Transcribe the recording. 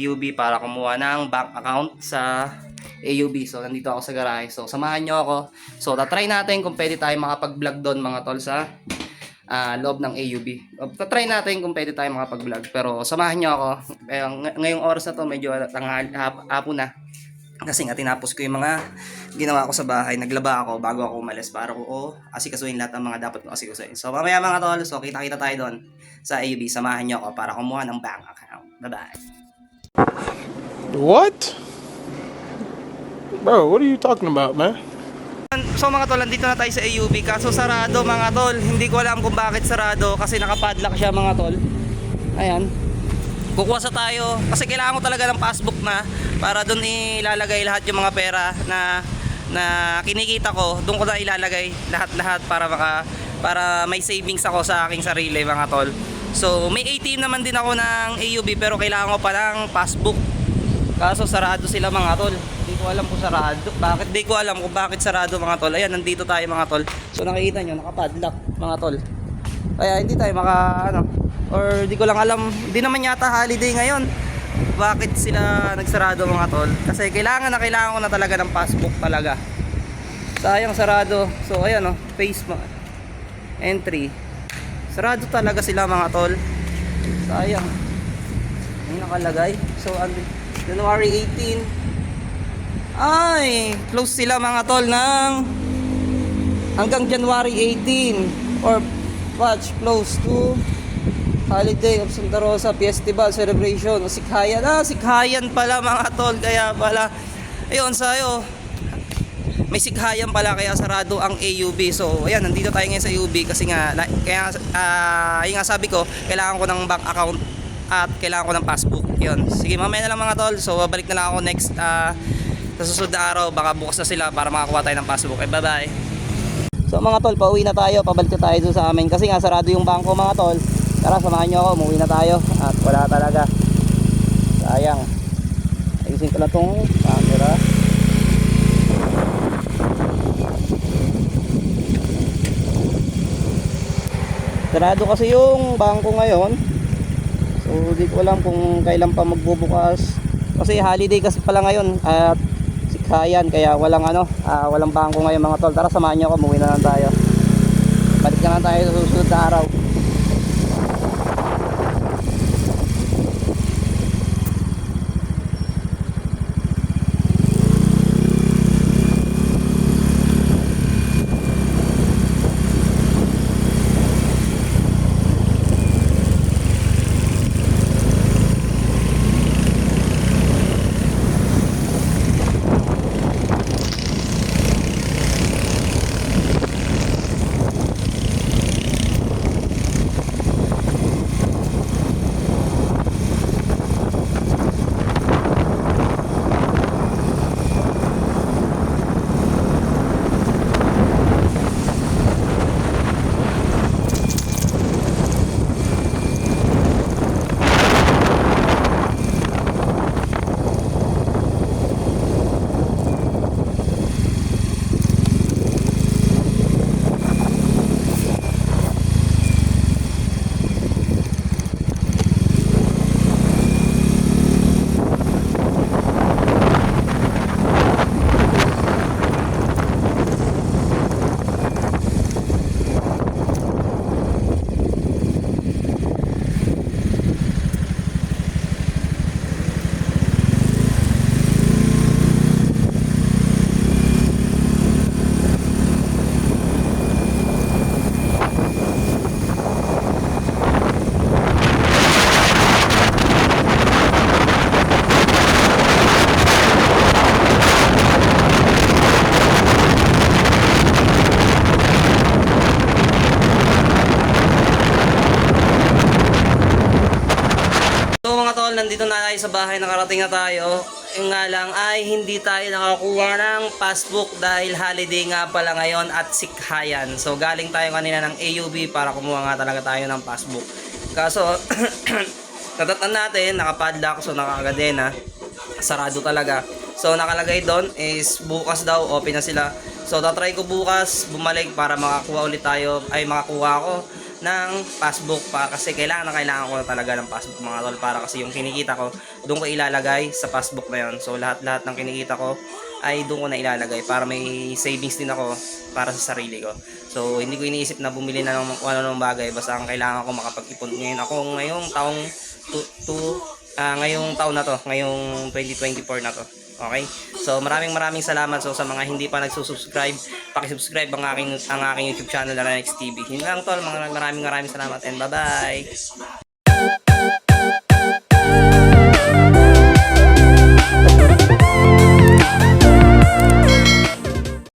AUB para kumuha ng bank account sa AUB. So, nandito ako sa garahe. So, samahan nyo ako. So, tatry natin kung pwede tayo makapag-vlog doon mga tol sa ah, loob ng AUB. Tatry natin kung pwede tayo makapag-vlog. Pero, samahan nyo ako. Eh, ng- ngayong oras na to, medyo tanghal, hap, hapon na. Kasi nga tinapos ko yung mga ginawa ko sa bahay. Naglaba ako bago ako umalis para ko oh, asikasuhin lahat ng mga dapat ko asikasuhin. So mamaya mga tol, so kita-kita tayo doon sa AUB. Samahan niyo ako para kumuha ng bank account. Bye-bye. What? Bro, what are you talking about, man? So mga tol, nandito na tayo sa AUB. Kaso sarado mga tol. Hindi ko alam kung bakit sarado kasi nakapadlock siya mga tol. Ayan. Kukuha sa tayo kasi kailangan ko talaga ng passbook na para doon ilalagay lahat yung mga pera na na kinikita ko. Doon ko na ilalagay lahat-lahat para maka para may savings ako sa aking sarili mga tol. So may ATM naman din ako ng AUB pero kailangan ko pa ng passbook. Kaso sarado sila mga tol. Hindi ko alam kung sarado. Bakit? Hindi ko alam kung bakit sarado mga tol. Ayan, nandito tayo mga tol. So nakikita nyo, nakapadlock mga tol. Kaya hindi tayo maka ano or di ko lang alam, hindi naman yata holiday ngayon. Bakit sila nagsarado mga tol? Kasi kailangan na kailangan ko na talaga ng passbook talaga. Sayang sarado. So ayan oh, face entry. Sarado talaga sila mga tol. Sayang. Ang nakalagay. So andi January 18. Ay, close sila mga tol ng hanggang January 18 or watch close to Holiday of Santa Rosa Festival Celebration Sikhayan ah Sikhayan pala mga tol kaya pala ayun sayo may sikhayan pala kaya sarado ang AUB so ayan nandito tayo ngayon sa AUB kasi nga na, kaya ah yung nga sabi ko kailangan ko ng bank account at kailangan ko ng passbook. Yun. Sige mamaya na lang mga tol. So babalik na lang ako next ah, sa susunod na araw. Baka bukas na sila para makakuha tayo ng passbook. Eh bye bye So mga tol, pauwi na tayo, pabalik na tayo doon sa amin. Kasi nga sarado yung bangko mga tol. Tara, samahan nyo ako, umuwi na tayo. At wala talaga. Sayang. Ayusin ko lang tong camera. Sarado kasi yung bangko ngayon. So, di ko alam kung kailan pa magbubukas. Kasi holiday kasi pala ngayon at sikhayan kaya walang ano, ah, walang bangko ngayon mga tol. Tara samahan niyo ako, umuwi na lang tayo. Balik na lang tayo sa susunod na araw. Sa bahay, nakarating na tayo. Yung nga lang ay hindi tayo nakakuha ng passbook dahil holiday nga pala ngayon at sikhayan. So galing tayo kanina ng AUB para kumuha nga talaga tayo ng passbook. Kaso, natatan natin, nakapadlock, so nakakadena. Sarado talaga. So nakalagay doon is bukas daw, open na sila. So tatry ko bukas bumalik para makakuha ulit tayo ay makakuha ako ng passbook pa kasi kailangan na kailangan ko na talaga ng passbook mga tol para kasi yung kinikita ko doon ko ilalagay sa passbook na yun. So lahat-lahat ng kinikita ko ay doon ko na ilalagay para may savings din ako para sa sarili ko. So hindi ko iniisip na bumili na ng ano ng bagay basta ang kailangan ko makapag-ipon ngayon. Ako ngayong taong 2 uh, ngayong taon na to, ngayong 2024 na to. Okay? So maraming maraming salamat so sa mga hindi pa nagsusubscribe, paki-subscribe ang aking ang aking YouTube channel na Rex TV. Yun lang tol, maraming maraming salamat and bye-bye.